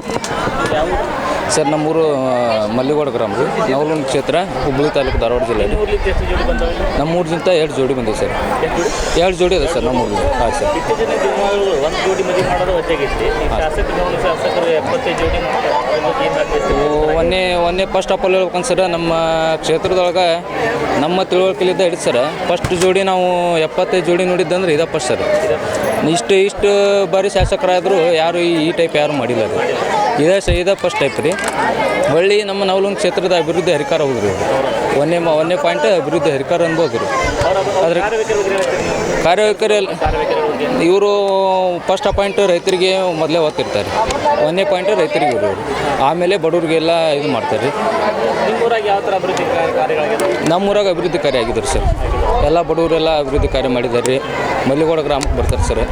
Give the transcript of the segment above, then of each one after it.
Đi. Sir, ನಮ್ಮೂರು ಮಲ್ಲಿಗೋಡ ಗ್ರಾಮ ರೀ. ನವಲೂನ್ ಕ್ಷೇತ್ರ ಹುಬ್ಬಳ್ಳಿ ತಾಲೂಕು ಧಾರವಾಡ ಜಿಲ್ಲೆ ನಮ್ಮ ನಮ್ಮೂರ್ದಿಂದ ಎರಡು ಜೋಡಿ ಬಂದಿದೆ ಸರ್. ಎರಡು ಜೋಡಿ ಅದ ಸರ್, ನಮ್ಮೂರ್ ಹಾಂ ಸರ್. ಒಂದು, ಒಂದೇ ಫಸ್ಟ್ ಆಫ್ ಆಲ್ ಹೇಳ್ಬೇಕಂತ ಸರ್, ನಮ್ಮ ಕ್ಷೇತ್ರದೊಳಗೆ ನಮ್ಮ ತಿಳುವಳಿಕೆಲಿದ್ದ ಹಿಡಿದು ಸರ್ ಫಸ್ಟ್ ಜೋಡಿ ನಾವು ಎಪ್ಪತ್ತೈದು ಜೋಡಿ ನೋಡಿದ್ದಂದ್ರೆ ಇದಪ್ಪ ಸರ್. ಇಷ್ಟು ಇಷ್ಟು ಬಾರಿ ಶಾಸಕರಾದರೂ ಯಾರು ಈ ಟೈಪ್ ಯಾರು ಮಾಡಿಲ್ಲ ರೀ ಇದೇ ಸ ಫಸ್ಟ್ ಟೈಪ್ ರೀ. ಹೊಳ್ಳಿ ನಮ್ಮ ನವಲೂನ್ ಕ್ಷೇತ್ರದ ಅಭಿವೃದ್ಧಿ ಹರಿಕಾರ ಹೋಗ್ರಿ ಒಂದೇ ಒಂದೇ ಪಾಯಿಂಟ್ ಅಭಿವೃದ್ಧಿ ಹರಿಕಾರ ಅನ್ಬೋದು ರೀ. ಅದ್ರ ಕಾರ್ಯವೈಖರಿ ಇವರು ಫಸ್ಟ್ ಅಪಾಯಿಂಟ್ ರೈತರಿಗೆ ಮೊದಲೇ ಓದ್ತಿರ್ತಾರೆ ಒಂದನೇ ಪಾಯಿಂಟ್ ರೈತರಿಗೆ ಇವರು ಆಮೇಲೆ ಬಡವ್ರಿಗೆಲ್ಲ ಇದು ಮಾಡ್ತಾರೆ. ರೀ ನಿಮ್ಮೂರಾಗ ಅಭಿವೃದ್ಧಿ ಕಾರ್ಯ- ಆಗಿದ್ದಾರೆ ಸರ್. ಎಲ್ಲ ಬಡವರೆಲ್ಲ ಅಭಿವೃದ್ಧಿ ಕಾರ್ಯ ಮಾಡಿದ್ದಾರೆ. ರೀ ಮಲ್ಲಿಗೋಡ ಗ್ರಾಮಕ್ಕೆ ಬರ್ತಾರೆ ಸರ್.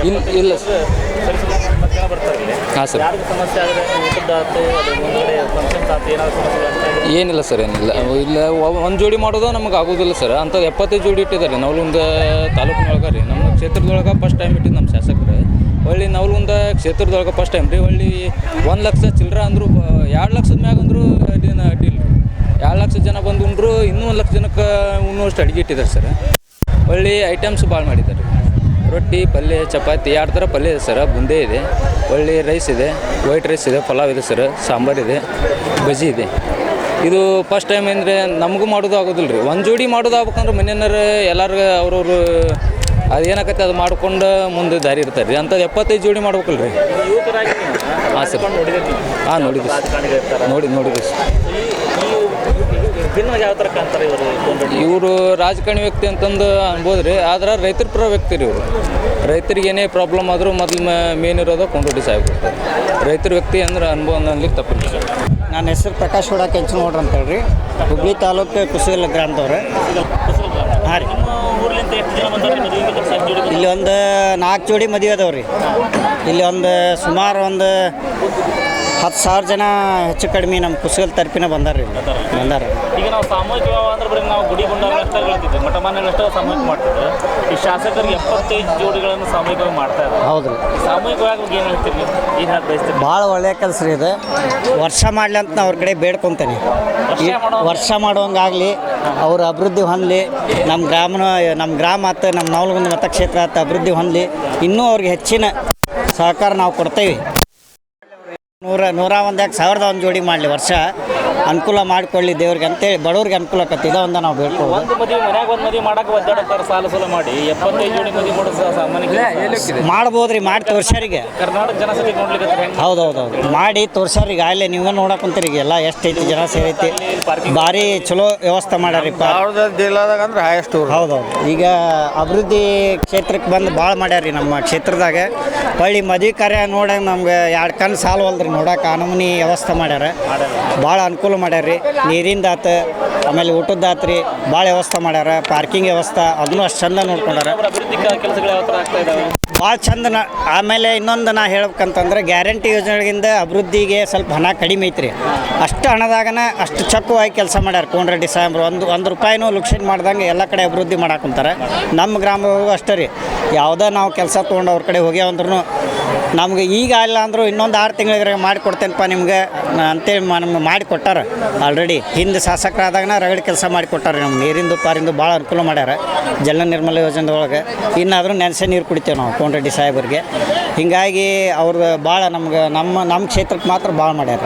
ಇಲ್ಲ. ಸರಿ ಇಲ್ಲಿ ಹಾಂ ಸರ್. ಯಾರಿಗೆ ಸಮಸ್ಯೆ ಆದರೆ ಊಟದ್ದಾತು ಅದು ಮುಂದ್ಗಡೆ ಫಂಕ್ಷನ್ಸ್ ಆಯ್ತು ಏನಾದ್ರು ಸಮಸ್ಯೆ ಆಗ್ತಾ ಇದೆ ಏನಿಲ್ಲ ಸರ್ ಏನಿಲ್ಲ. ಇಲ್ಲ ಒಂದು ಜೋಡಿ ಮಾಡೋದು ನಮಗೆ ಆಗೋದಿಲ್ಲ ಸರ್. ಅಂತ ಎಪ್ಪತ್ತೈದು ಜೋಡಿ ಇಟ್ಟಿದ್ದಾರೆ ನವಲುಂದ ತಾಲೂಕಿನೊಳಗೆ ರೀ. ನಮ್ಮ ಕ್ಷೇತ್ರದೊಳಗೆ ಫಸ್ಟ್ ಟೈಮ್ ಇಟ್ಟಿದ್ದು ನಮ್ಮ ಶಾಸಕರು ಹೊಳ್ಳಿ ನವಲುಂದ ಕ್ಷೇತ್ರದೊಳಗೆ ಫಸ್ಟ್ ಟೈಮ್ ರೀ. ಹೊಳ್ಳಿ ಒಂದು ಲಕ್ಷ ಚಿಲ್ಲರ ಅಂದರು ಎರಡು ಲಕ್ಷದ ಮ್ಯಾಗ ಅಂದರು ಅಡ್ಡಿಲ್ಲ ರೀ. ಎರಡು ಲಕ್ಷ ಜನ ಬಂದು ಉಂಡ್ರು ಇನ್ನೂ ಒಂದು ಲಕ್ಷ ಜನಕ್ಕೆ ಉಣ್ಣುವಷ್ಟು ಅಡುಗೆ ಇಟ್ಟಿದ್ದಾರೆ ಸರ್. ಹೊಳ್ಳಿ ಐಟಮ್ಸ್ ಭಾಳ ಮಾಡಿದ್ದಾರೆ. ರೊಟ್ಟಿ ಪಲ್ಯ ಚಪಾತಿ ಎರಡು ಥರ ಪಲ್ಯ ಇದೆ ಸರ್. ಬುಂದೆ ಇದೆ. ಒಳ್ಳೆ ರೈಸ್ ಇದೆ ವೈಟ್ ರೈಸ್ ಇದೆ, ಪಲಾವ್ ಇದೆ ಸರ್ ಸಾಂಬಾರು ಇದೆ, ಬಜ್ಜಿ ಇದೆ. ಇದು ಫಸ್ಟ್ ಟೈಮ್ ಅಂದರೆ ನಮಗೂ ಮಾಡೋದು ಆಗೋದಿಲ್ಲ ರೀ ಒಂದು ಜೋಡಿ ಮಾಡೋದು ಆಗ್ಬೇಕಂದ್ರೆ ಮನೆಯವ್ರು ಎಲ್ಲರೂ ಅವ್ರವ್ರು ಅದು ಏನಾಕತ್ತೆ ಅದು ಮಾಡ್ಕೊಂಡು ಮುಂದೆ ದಾರಿ ಇರ್ತಾರೆ ರೀ. ಅಂಥದ್ದು ಎಪ್ಪತ್ತೈದು ಜೋಡಿ ಮಾಡ್ಬೇಕಲ್ಲ ರೀ ಯುವಕರಾಗಿ ನೀವು ಹಾಂ, ಸರ್. ಹಾಂ, ನೋಡಿದ್ವಿ ನೋಡಿ, ನೋಡಿದ್ವಿ ಇವರು ರಾಜಕಾರಣಿ ವ್ಯಕ್ತಿ ಅಂತಂದು ಅನ್ಬೋದು ರೀ. ಆದ್ರೆ ರೈತರ ಪರ ವ್ಯಕ್ತಿ ರೀ ಇವರು. ರೈತರಿಗೆ ಏನೇ ಪ್ರಾಬ್ಲಮ್ ಆದರೂ ಮೊದಲು ಮೇನ್ ಇರೋದು ಕೊಂಡೋಟಿ ಸಾಹೇಬ್ ರೈತರ ವ್ಯಕ್ತಿ ಅಂದ್ರೆ ಅನುಭವ ಅನ್ಲಿಕ್ಕೆ ತಪ್ಪಿಲ್ಲ ಸರ್. ನನ್ನ ಹೆಸರು ಪ್ರಕಾಶ್ ನೋಡ್ರಿ ಅಂತ ಹೇಳ್ರಿ ಹುಬ್ಳಿ ತಾಲೂಕು ಕುಸಿಗಲ್ ಗ್ರಾಮದವ್ರೆ. ಹಾಂ ರೀ. ಇಲ್ಲಿ ಒಂದು ನಾಲ್ಕು ಜೋಡಿ ಮದುವೆ ಅದಾವೆ ರೀ ಇಲ್ಲಿ ಒಂದು ಸುಮಾರು ಒಂದು ಹತ್ತು ಸಾವಿರ ಜನ ಹೆಚ್ಚು ಕಡಿಮೆ ನಮ್ಮ ಕುಸಗಲ್ ತರ್ಪಿನ ಬಂದಾರ ರೀ ಬಂದಾರ ಈಗ ನಾವು ಸಾಮೂಹಿಕ ವಿವಾಹ ಅಂದ್ರೆ ಬರೀ ನಾವು ಗುಡಿ ಹೇಳ್ತಿದ್ವಿ. ಮಠ ಮನೆಗಳಷ್ಟೇ ಸಾಮೂಹಿಕ ಮಾಡ್ತಿದ್ರು. ಈ ಶಾಸಕರು ಎಪ್ಪತ್ತೈದು ಜೋಡಿಗಳನ್ನು ಸಾಮೂಹಿಕವಾಗಿ ಮಾಡ್ತಾ ಇದ್ದಾರೆ. ಹೌದು ರೀ. ಸಾಮೂಹಿಕವಾಗಿ ಏನು ಹೇಳ್ತೀರಿ ಏನು ಹೇಳಿ ಭಾಳ ಒಳ್ಳೆಯ ಕೆಲಸ ರೀ ಇದು. ವರ್ಷ ಮಾಡಲಿ ಅಂತ ನಾವು ಅವ್ರ ಕಡೆ ಬೇಡ್ಕೊತೇನೆ. ವರ್ಷ ಮಾಡೋಂಗಾಗಲಿ ಅವ್ರ ಅಭಿವೃದ್ಧಿ ಹೊಂದಲಿ ನಮ್ಮ ಗ್ರಾಮನ ನಮ್ಮ ಗ್ರಾಮ ಆತು ನಮ್ಮ ನವಲಗುಂದ ಮತಕ್ಷೇತ್ರ ಆತ ಅಭಿವೃದ್ಧಿ ಹೊಂದಲಿ ಇನ್ನೂ ಅವ್ರಿಗೆ ಹೆಚ್ಚಿನ ಸಹಕಾರ ನಾವು ಕೊಡ್ತೇವೆ. ನೂರ ನೂರ ಒಂದು ಯಾಕೆ ಸಾವಿರದ ಒಂದು ಜೋಡಿ ಮಾಡಲಿ ವರ್ಷ. ಅನುಕೂಲ ಮಾಡಿಕೊಳ್ಳಿ ದೇವ್ರಿಗೆ ಅಂತೇಳಿ ಬಡವ್ರಿಗೆ ಅನುಕೂಲ ಆಕತಿ ಇದ ಒಂದು ನಾವು ಬೇಕು ಒಂದು ಮದುವೆ ಮನ್ಯಾಗ ಒಂದು ಮದುವೆ ಮಾಡಕ್ಕೆ ಒದ್ದಾಡತ್ತಾರೆ ಸಾಲ ಸಲ ಮಾಡಿ ಎಪ್ಪತ್ತೈದು ಜೋಡಿ ಮದುವೆ ಸಾಮಾನ್ಯ ಮಾಡ್ಬೋದು ರೀ ಮಾಡಿ ತೋರ್ಸ್ಯಾರಿಗೆ. ಕರ್ನಾಟಕ ಜನಸಂಖ್ಯೆ ನೋಡ್ಲಿಕ್ಕೆ ಹೌದು ಹೌದು ಹೌದು ಮಾಡಿ ತೋರ್ಸ್ಯಾರೀಗ ಆಗಲೇ ನೀವು ನೋಡಕ್ ಕುಂತೀರಿ ಈಗ ಎಲ್ಲ ಎಷ್ಟು ಐತಿ ಜನ ಸೇರೈತಿ. ಭಾರಿ ಚಲೋ ವ್ಯವಸ್ಥೆ ಮಾಡ್ಯಾರಿಪ್ಪ ಜಿಲ್ಲಾದಾಗ ಅಂದ್ರೆ ಹೈಯೆಸ್ಟ್ ಹೌದೌದು. ಈಗ ಅಭಿವೃದ್ಧಿ ಕ್ಷೇತ್ರಕ್ಕೆ ಬಂದು ಭಾಳ ಮಾಡ್ಯಾರ ರೀ ನಮ್ಮ ಕ್ಷೇತ್ರದಾಗ. ಹೊಳ್ಳಿ ಮದುವೆ ಕಾರ್ಯ ನೋಡಂಗೆ ನಮ್ಗೆ ಎರಡು ಕಣ್ಣು ಸಾಲ್ವಲ್ದ್ರಿ ನೋಡಕ್ಕೆ ಅನಮನಿ ನಮೂನಿ ವ್ಯವಸ್ಥೆ ಮಾಡ್ಯಾರ. ಭಾಳ ಅನುಕೂಲ ಮಾಡ್ಯಾರ ರೀ. ನೀರಿಂದ ಆತ ಆಮೇಲೆ ಊಟದ ಆತು ರೀ. ಭಾಳ ವ್ಯವಸ್ಥೆ ಮಾಡ್ಯಾರ ಪಾರ್ಕಿಂಗ್ ವ್ಯವಸ್ಥೆ, ಅದನ್ನು ಅಷ್ಟು ಚಂದ ನೋಡ್ಕೊಂಡಾರ. ಭಾಳ ಚಂದ ಆಮೇಲೆ ಇನ್ನೊಂದು ನಾ ಹೇಳ್ಬೇಕಂತಂದ್ರೆ ಗ್ಯಾರಂಟಿ ಯೋಜನೆಗಳಿಂದ ಅಭಿವೃದ್ಧಿಗೆ ಸ್ವಲ್ಪ ಹಣ ಕಡಿಮೆ ಐತ್ರಿ. ಅಷ್ಟು ಹಣದಾಗನ ಅಷ್ಟು ಚಕ್ಕವಾಗಿ ಕೆಲಸ ಮಾಡ್ಯಾರ ಕೋನರೆಡ್ಡಿ ಸಾಹೇಬ್ರು. ಒಂದು ಒಂದು ರೂಪಾಯಿನೂ ಲುಕ್ಷನ್ ಮಾಡ್ದಂಗೆ ಎಲ್ಲ ಕಡೆ ಅಭಿವೃದ್ಧಿ ಮಾಡಾಕುಂತಾರೆ. ನಮ್ಮ ಗ್ರಾಮದವ್ರಿಗೂ ಅಷ್ಟೇ ರೀ. ಯಾವುದೇ ನಾವು ಕೆಲಸ ತೊಗೊಂಡು ಅವ್ರ ಕಡೆ ಹೋಗ್ಯಾವಂದ್ರೂ ನಮ್ಗೆ ಈಗ ಇಲ್ಲ ಅಂದರೂ ಇನ್ನೊಂದು ಆರು ತಿಂಗಳಿಗೆ ಮಾಡಿಕೊಡ್ತೇನಪ್ಪ ನಿಮ್ಗೆ. ಅಂತೇಳಿ ನಮ್ಗೆ ಮಾಡಿಕೊಟ್ಟಾರ. ಆಲ್ರೆಡಿ ಹಿಂದೆ ಶಾಸಕರಾದಾಗನ ರಗಡ್ ಕೆಲಸ ಮಾಡಿ ಕೊಟ್ಟಾರ ನಮ್ಗೆ. ನೀರಿಂದು, ಪಾರಿಂದು ಭಾಳ ಅನುಕೂಲ ಮಾಡ್ಯಾರ ಜಲ ನಿರ್ಮಲ ಯೋಜನೆದೊಳಗೆ. ಇನ್ನಾದರೂ ನೆನೆಸೆ ನೀರು ಕುಡಿತೇವೆ ನಾವು ಕೋನರೆಡ್ಡಿ ಸಾಹೇಬರಿಗೆ. ಹೀಗಾಗಿ ಅವ್ರದ್ದು ಭಾಳ ನಮ್ಗೆ ನಮ್ಮ ನಮ್ಮ ಕ್ಷೇತ್ರಕ್ಕೆ ಮಾತ್ರ ಭಾಳ ಮಾಡ್ಯಾರ.